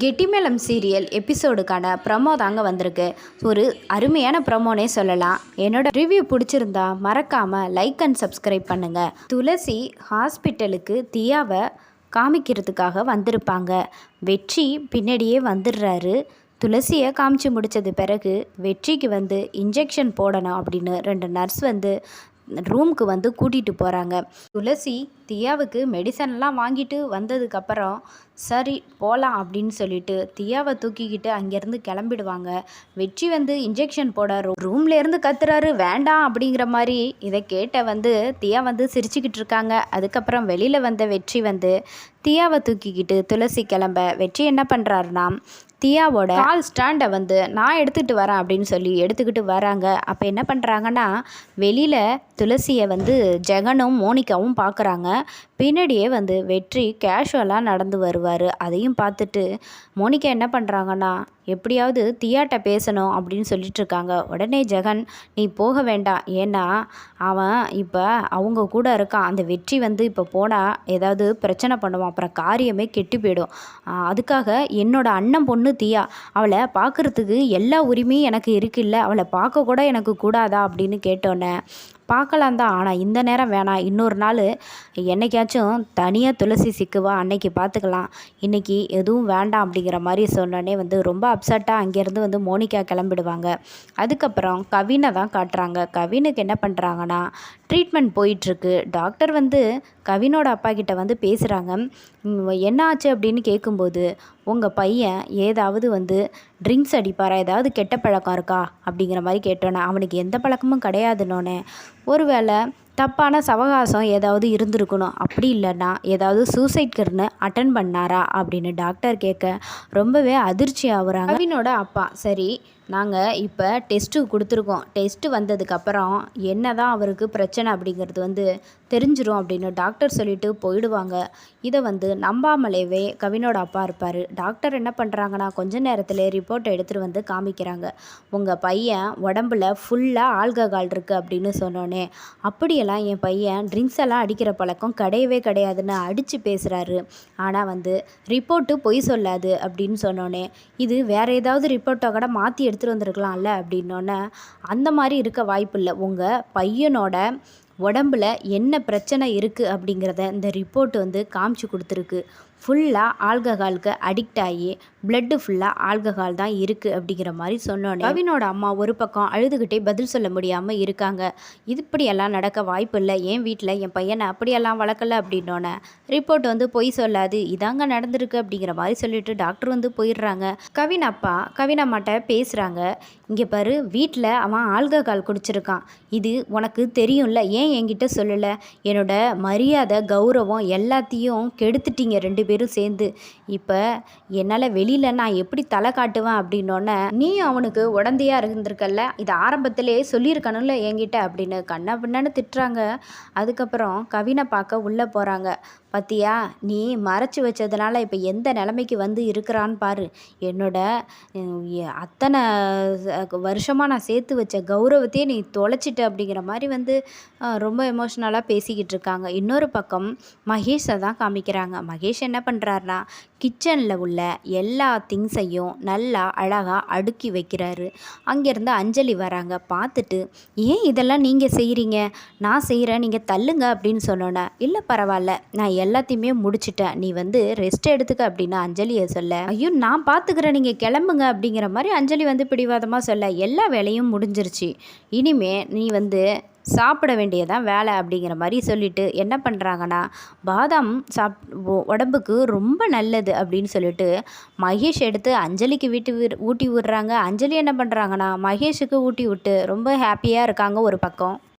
கெட்டிமேளம் serial எபிசோடுக்கான promo தாங்க வந்திருக்கு. ஒரு அருமையான ப்ரமோனே சொல்லலாம். என்னோட ரிவ்யூ பிடிச்சிருந்தா மறக்காமல் லைக் அண்ட் சப்ஸ்கிரைப் பண்ணுங்கள் துளசி ஹாஸ்பிட்டலுக்கு தியாவை காமிக்கிறதுக்காக வந்திருப்பாங்க. வெற்றி பின்னாடியே வந்துடுறாரு. துளசியை காமிச்சு முடித்தது பிறகு வெற்றிக்கு வந்து இன்ஜெக்ஷன் போடணும் அப்படின்னு ரெண்டு நர்ஸ் வந்து ரூமுக்கு வந்து கூட்டிகிட்டு போகிறாங்க துளசி தியாவுக்கு மெடிசன்லாம் வாங்கிட்டு வந்ததுக்கப்புறம் சரி போகலாம் அப்படின்னு சொல்லிட்டு தியாவை தூக்கிக்கிட்டு அங்கேருந்து கிளம்பிடுவாங்க. வெற்றி வந்து இன்ஜெக்ஷன் போட ரூம்லேருந்து கத்துறாரு வேண்டாம் அப்படிங்கிற மாதிரி இதை கேட்ட வந்து தியா வந்து சிரிச்சுக்கிட்டு இருக்காங்க. அதுக்கப்புறம் வெளியில் வந்த வெற்றி வந்து தியாவை தூக்கிக்கிட்டு துளசி கிளம்ப வெற்றி என்ன பண்ணுறாருனா தியாவோட கால் ஸ்டாண்டை வந்து நான் எடுத்துகிட்டு வரேன் அப்படின்னு சொல்லி எடுத்துக்கிட்டு வராங்க. அப்போ என்ன பண்ணுறாங்கன்னா வெளியில் துளசியை வந்து ஜெகனும் மோனிகாவும் பார்க்குறாங்க பின்னாடியே வந்து வெற்றி கேஷுவலாக நடந்து வருவார். அதையும் பார்த்துட்டு மோனிகா என்ன பண்ணுறாங்கன்னா எப்படியாவது தியாட்ட பேசணும் அப்படின்னு சொல்லிட்டு இருக்காங்க உடனே ஜெகன் நீ போக வேண்டாம். ஏன்னா அவன் இப்போ அவங்க கூட இருக்கான். அந்த வெற்றி வந்து இப்போ போனால் ஏதாவது பிரச்சனை பண்ணுவான். அப்புறம் காரியமே கெட்டு போயிடும். அதுக்காக என்னோட அண்ணன் பொண்ணு தியா அவளை பார்க்குறதுக்கு எல்லா உரிமையும் எனக்கு இருக்குல்ல. அவளை பார்க்க கூட எனக்கு கூடாதா? அப்படின்னு கேட்டோன்னே பார்க்கலாம் தான் ஆனால் இந்த நேரம் வேணாம். இன்னொரு நாள் என்றைக்காச்சும் தனியாக துளசி சிக்குவா? அன்னைக்கு பார்த்துக்கலாம். இன்றைக்கி எதுவும் வேண்டாம் அப்படிங்கிற மாதிரி சொன்னோடனே வந்து ரொம்ப அப்செட்டாக அங்கேருந்து வந்து மோனிகா கிளம்பிடுவாங்க. அதுக்கப்புறம் கவினை தான் காட்டுறாங்க. கவினுக்கு என்ன பண்ணுறாங்கன்னா ட்ரீட்மெண்ட் போயிட்டுருக்கு. டாக்டர் வந்து கவினோட அப்பா கிட்ட வந்து பேசுகிறாங்க என்ன ஆச்சு? அப்படின்னு கேட்கும்போது உங்கள் பையன் ஏதாவது வந்து ட்ரிங்க்ஸ் அடிப்பாரா? ஏதாவது கெட்ட பழக்கம் இருக்கா? அப்படிங்கிற மாதிரி கேட்டோன்னே அவனுக்கு எந்த பழக்கமும் கிடையாதுன்னொன்னே ஒருவேளை தப்பான சவகாசம் ஏதாவது இருந்திருக்கணும். அப்படி இல்லைன்னா ஏதாவது சூசைட் கர்னு அட்டன் பண்ணாரா? அப்படின்னு டாக்டர் கேட்க ரொம்பவே அதிர்ச்சி ஆகுறாங்க. கவினோட அப்பா சரி நாங்கள் இப்போ டெஸ்ட்டு கொடுத்துருக்கோம். டெஸ்ட்டு வந்ததுக்கப்புறம் என்ன தான் அவருக்கு பிரச்சனை அப்படிங்கிறது வந்து தெரிஞ்சிரும் அப்படின்னு டாக்டர் சொல்லிட்டு போயிடுவாங்க. இதை வந்து நம்பாமலேவே கவினோட அப்பா இருப்பார். டாக்டர் என்ன பண்ணுறாங்கன்னா கொஞ்ச நேரத்தில் ரிப்போர்ட்டை எடுத்துகிட்டு வந்து காமிக்கிறாங்க. உங்கள் பையன் உடம்புல ஃபுல்லாக ஆல்கஹால் இருக்குது அப்படின்னு சொன்னோன்னே அப்படியெல்லாம் என் பையன் ட்ரிங்க்ஸ் எல்லாம் அடிக்கிற பழக்கம் கிடையவே கிடையாதுன்னு அடித்து பேசுகிறாரு ஆனால் வந்து ரிப்போர்ட்டு பொய் சொல்லாது அப்படின்னு சொன்னோன்னே இது வேறு ஏதாவது ரிப்போர்ட்டை கூட மாற்றி எடுத்துகிட்டு வந்திருக்கலாம்ல அப்படின்னோடனே அந்த மாதிரி இருக்க வாய்ப்பு இல்லை. உங்கள் பையனோட உடம்புல என்ன பிரச்சனை இருக்குது அப்படிங்கிறத இந்த ரிப்போர்ட் வந்து காமிச்சு கொடுத்துருக்கு. ஃபுல்லாக ஆல்கஹாலுக்கு அடிக்ட் ஆகி பிளட்டு ஃபுல்லாக ஆல்கஹால் தான் இருக்குது அப்படிங்கிற மாதிரி சொன்னோன்னே கவினோட அம்மா ஒரு பக்கம் அழுதுகிட்டே பதில் சொல்ல முடியாமல் இருக்காங்க. இது இப்படியெல்லாம் நடக்க வாய்ப்பு இல்லை. என் வீட்டில் என் பையனை அப்படியெல்லாம் வளர்க்கல அப்படின்னோன்னே ரிப்போர்ட் வந்து பொய் சொல்லாது இதாங்க நடந்திருக்கு அப்படிங்கிற மாதிரி சொல்லிட்டு டாக்டர் வந்து போயிடுறாங்க. கவின் அப்பா கவின் அம்மாட்ட பேசுகிறாங்க இங்கே பாரு வீட்டில் அவன் ஆல்கஹால் குடிச்சிருக்கான். இது உனக்கு தெரியும்ல ஏன் என்கிட்ட சொல்லலை? என்னோட மரியாதை கௌரவம் எல்லாத்தையும் கெடுத்துட்டீங்க ரெண்டு பேரும் சேர்ந்து இப்போ என்னால் வெளியில் நான் எப்படி தலை காட்டுவேன்? அப்படின்னோடனே நீ அவனுக்கு உடந்தையாக இருந்திருக்கல்ல இது ஆரம்பத்திலே சொல்லியிருக்கணும்ல என்கிட்ட அப்படின்னு கண்ணா பின்னான்னு திட்டுறாங்க. அதுக்கப்புறம் கவினை பார்க்க உள்ளே போகிறாங்க பத்தியா நீ மறைச்சி வச்சதுனால இப்போ எந்த நிலைமைக்கு வந்து இருக்கிறான்னு பாரு. என்னோட அத்தனை வருஷமாக நான் சேர்த்து வச்ச கௌரவத்தையே நீ தொலைச்சிட்ட அப்படிங்கிற மாதிரி வந்து ரொம்ப எமோஷ்னலாக பேசிக்கிட்டு இருக்காங்க. இன்னொரு பக்கம் மகேஷை தான் காமிக்கிறாங்க. மகேஷ் என்ன பண்ணுறாருனா கிச்சனில் உள்ள எல்லா திங்ஸையும் நல்லா அழகாக அடுக்கி வைக்கிறாரு. அங்கேருந்து அஞ்சலி வராங்க. பார்த்துட்டு ஏன் இதெல்லாம் நீங்கள் செய்கிறீங்க நான் செய்கிறேன் நீங்கள் தள்ளுங்க அப்படின்னு சொன்னோன்னே இல்லை பரவாயில்ல நான் எல்லாத்தையுமே முடிச்சிட்டேன். நீ வந்து ரெஸ்ட் எடுத்துக்க அப்படின்னு அஞ்சலியை சொல்ல ஐயோ நான் பார்த்துக்கிறேன். நீங்கள் கிளம்புங்க அப்படிங்கிற மாதிரி அஞ்சலி வந்து பிடிவாதமாக சொல்ல எல்லா வேலையும் முடிஞ்சிருச்சு. இனிமே நீ வந்து சாப்பிட வேண்டியதான் வேலை அப்படிங்கிற மாதிரி சொல்லிட்டு என்ன பண்ணுறாங்கன்னா பாதாம் சாப் உடம்புக்கு ரொம்ப நல்லது அப்படின்னு சொல்லிட்டு மகேஷ் எடுத்து அஞ்சலிக்கு வீட்டு ஊட்டி விடுறாங்க. அஞ்சலி என்ன பண்ணுறாங்கன்னா மகேஷுக்கு ஊட்டி விட்டு ரொம்ப ஹாப்பியாக இருக்காங்க ஒரு பக்கம்.